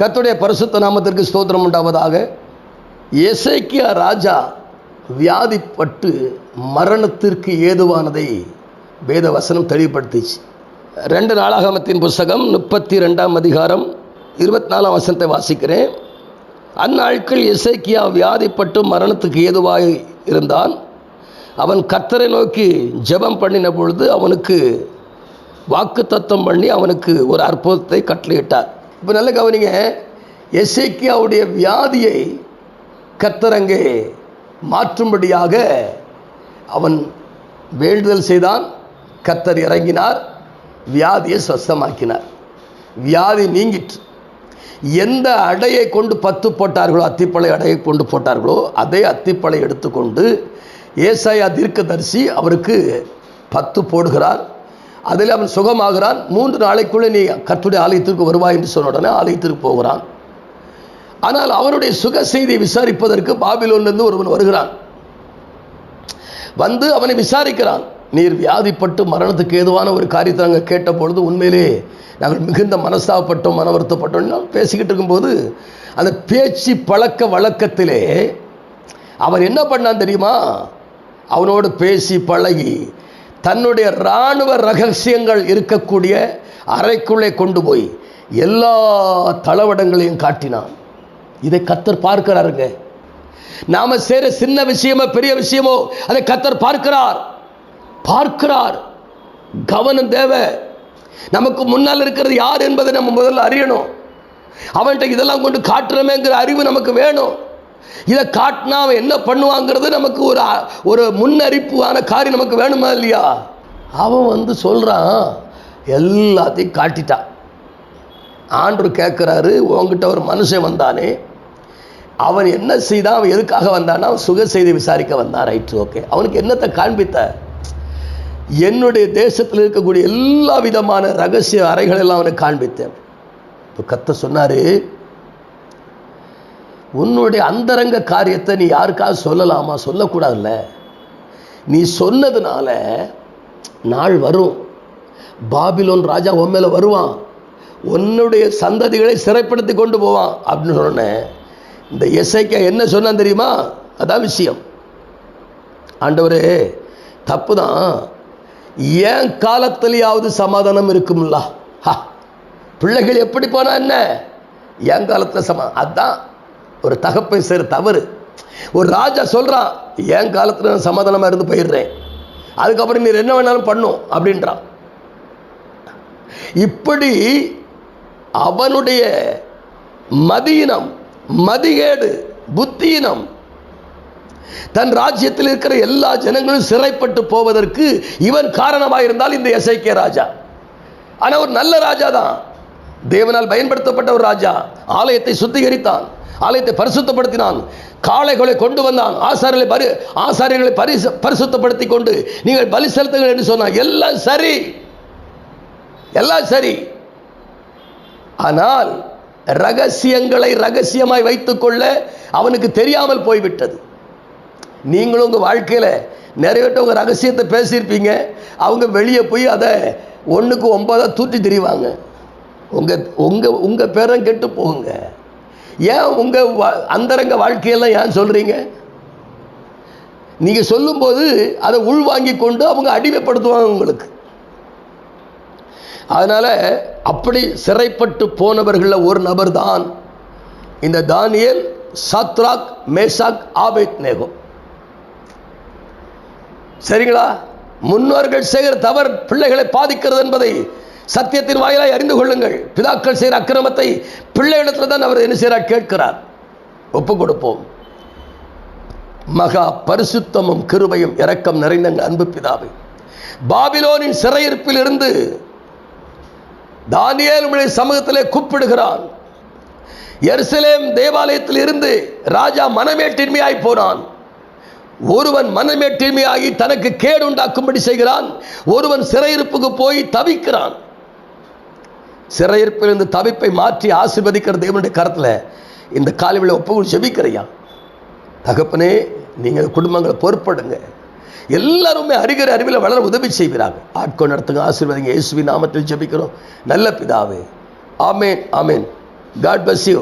கத்துடைய பரிசுத்த நாமத்திற்கு ஸ்தோத்திரம் உண்டாவதாக. எசைக்கியா ராஜா வியாதிப்பட்டு மரணத்திற்கு ஏதுவானதை வேத வசனம் தெளிவுபடுத்திச்சு. ரெண்டு நாளாகமத்தின் புஸ்தகம் முப்பத்தி ரெண்டாம் அதிகாரம் இருபத்தி நாலாம் வசனத்தை வாசிக்கிறேன். அந்நாட்கள் இசைக்கியா வியாதிப்பட்டு மரணத்துக்கு ஏதுவாக இருந்தான். அவன் கத்தரை நோக்கி ஜெபம் பண்ணின பொழுது அவனுக்கு வாக்கு தத்தம் பண்ணி அவனுக்கு ஒரு அற்புதத்தை கட்டளையிட்டார். இப்போ நல்ல கவனிங்க. எசேக்கியாவுடைய வியாதியை கத்தரங்கே மாற்றும்படியாக அவன் வேண்டுதல் செய்தான். கத்தர் இறங்கினார். வியாதியை சொஸ்தமாக்கினார் வியாதி நீங்கிற்று. எந்த அடையை கொண்டு பத்து போட்டார்களோ அத்திப்பழை அடையை கொண்டு போட்டார்களோ அதே அத்திப்பழை எடுத்துக்கொண்டு ஏசாயா தீர்க்கதரிசி அவருக்கு பத்து போடுகிறார். அதில் அவன் சுகமாகிறான். மூன்று நாளைக்குள்ளே நீ கர்த்தருடைய ஆலயத்திற்கு வருவாய் என்று சொன்ன உடனே ஆலயத்திற்கு போகிறான். ஆனால் அவனுடைய சுக செய்தியை விசாரிப்பதற்கு பாபிலோன்லேருந்து ஒருவன் வருகிறான். வந்து அவனை விசாரிக்கிறான். நீர் வியாதிப்பட்டு மரணத்துக்கு ஏதுவான ஒரு காரியத்தை நாங்கள் கேட்ட பொழுது உண்மையிலே நாங்கள் மிகுந்த மனசாப்பட்டோம் மன வருத்தப்பட்டோம் பேசிக்கிட்டு இருக்கும்போது அந்த பேச்சு பழக்க வழக்கத்திலே அவர் என்ன பண்ணான் தெரியுமா? அவனோடு பேசி பழகி தன்னுடைய இராணுவ ரகசியங்கள் இருக்கக்கூடிய அறைக்குள்ளே கொண்டு போய் எல்லா தளவடங்களையும் காட்டினான். இதை கத்தர் பார்க்கிறாருங்க. நாம செய்கிற சின்ன விஷயமோ பெரிய விஷயமோ அதை கத்தர் பார்க்கிறார். பார்க்கிறார். கவனம் தேவை. நமக்கு முன்னால் இருக்கிறது யார் என்பதை நம்ம முதல்ல அறியணும். அவன்கிட்ட இதெல்லாம் கொண்டு காட்டுறமேங்கிற அறிவு நமக்கு வேணும். இதை காட்டினா அவன் என்ன பண்ணுவாங்கிறது நமக்கு ஒரு ஒரு முன்னறிப்புவான காரியம் நமக்கு வேணுமா இல்லையா? அவன் வந்து சொல்கிறான் எல்லாத்தையும் காட்டிட்டான். ஆண்டு கேட்குறாரு உங்ககிட்ட ஒரு மனுஷன் வந்தானே அவன் என்ன செய்தான் அவன் எதுக்காக வந்தானா அவன் சுக செய்தி விசாரிக்க வந்தான். Right okay. அவனுக்கு என்னத்தை காண்பித்த? என்னுடைய தேசத்தில் இருக்கக்கூடிய எல்லா விதமான ரகசிய அறைகள் எல்லாம் அவனுக்கு காண்பித்தேன். இப்போ கத்த சொன்னார் உன்னுடைய அந்தரங்க காரியத்தை நீ யாருக்காவது சொல்லலாமா? சொல்லக்கூடாதுல்ல. நீ சொன்னதுனால நாள் வரும். பாபிலோன் ராஜா உன் மேலே வருவான். உன்னுடைய சந்ததிகளை சிறைப்படுத்தி கொண்டு போவான் அப்படின்னு சொன்னேன் இந்த இசைக்க என்ன சொன்னான் தெரியுமா? அதான் விஷயம். ஆண்டவரே தப்பு தான் ஏன் காலத்திலேயாவது சமாதானம் இருக்கும்ல? ஹா பிள்ளைகள் எப்படி போனால் என்ன? என் காலத்தில் சமா அதான் ஒரு தகப்பை செய்கிற தவறு. ஒரு ராஜா சொல்கிறான் என் காலத்தில் நான் சமாதானமாக இருந்து போயிடுறேன். அதுக்கப்புறம் நீர் என்ன வேணாலும் பண்ணும் அப்படின்றான் இப்படி அவனுடைய மதியினம் மதிகேடு புத்தியினம் தன் ராஜ்யத்தில் இருக்கிற எல்லா ஜனங்களும் சிறைப்பட்டு போவதற்கு இவன் காரணமாக இருந்தால் இந்த எஸ்ஐகே ராஜா. ஆனால் ஒரு நல்ல ராஜா தான் தேவனால் பயன்படுத்தப்பட்ட ஒரு ராஜா. ஆலயத்தை சுத்திகரித்தான். ஆலயத்தை பரிசுத்தப்படுத்தினான். காளைகளை கொண்டு வந்தான். ஆசாரியர்களை பரி ஆசாரியர்களை பரிசு பரிசுத்தப்படுத்தி கொண்டு நீங்கள் பலி செலுத்துங்கள் என்று சொன்னான். எல்லாம் சரி. எல்லாம் சரி. ஆனால் ரகசியங்களை ரகசியமாய் வைத்துக்கொள்ள அவனுக்கு தெரியாமல் போய்விட்டது. நீங்களும் உங்கள் வாழ்க்கையில் நிறைய உங்கள் ரகசியத்தை பேசியிருப்பீங்க. அவங்க வெளியே போய் அதை ஒன்றுக்கு ஒன்பதாக தூற்றி திரிவாங்க. உங்கள் உங்கள் உங்கள் பேரம் கெட்டு போகுங்க. ஏன் உங்கள் அந்தரங்க வாழ்க்கையெல்லாம் ஏன் சொல்கிறீங்க நீங்கள் சொல்லும்போது அதை உள்வாங்கி கொண்டு அவங்க அடிமைப்படுத்துவாங்க உங்களுக்கு. அதனால் அப்படி சிறைப்பட்டு போனவர்களில் ஒரு நபர் தான் இந்த Daniel Shadrach Meshach Abednego சரிங்களா? முன்னோர்கள் செய்கிற தவறு பிள்ளைகளை பாதிக்கிறது என்பதை சத்தியத்தின் வாயிலாய் அறிந்து கொள்ளுங்கள். பிதாக்கள் செய்கிற அக்கிரமத்தை பிள்ளையிடத்தில் தான் அவர் என்ன செய்கிறார்? கேட்கிறார். ஒப்பு கொடுப்போம் மகா பரிசுத்தமும் கிருபையும் இரக்கம் நிறைந்த அன்பு பிதாவை. பாபிலோனின் சிறையிருப்பில் இருந்து தானியல் உடைய சமூகத்திலே கூப்பிடுகிறான். எருசலேம் தேவாலயத்தில் இருந்து ராஜா மனமேட்டின்மையாய் போனான். ஒருவன் மனமேட்டின்மையாகி தனக்கு கேடு உண்டாக்கும்படி செய்கிறான். ஒருவன் சிறையிருப்புக்கு போய் தவிக்கிறான். சிறையிருப்பிலிருந்து தவிப்பை மாற்றி ஆசிர்வதிக்கிற தேவனுடைய கரத்தில் இந்த காலைவில் ஒப்புகள் செபிக்கிறையா? தகப்பனே நீங்கள் குடும்பங்களை பொறுப்படுங்க எல்லாருமே அறிகிற அறிவில் வளர உதவி செய்கிறாங்க ஆட்கொண்டு நடத்துங்க ஆசீர்வாதிங்க. இயேசுவின் நாமத்தில் ஜெபிக்கிறோம் நல்ல பிதாவே. Amen amen. God bless you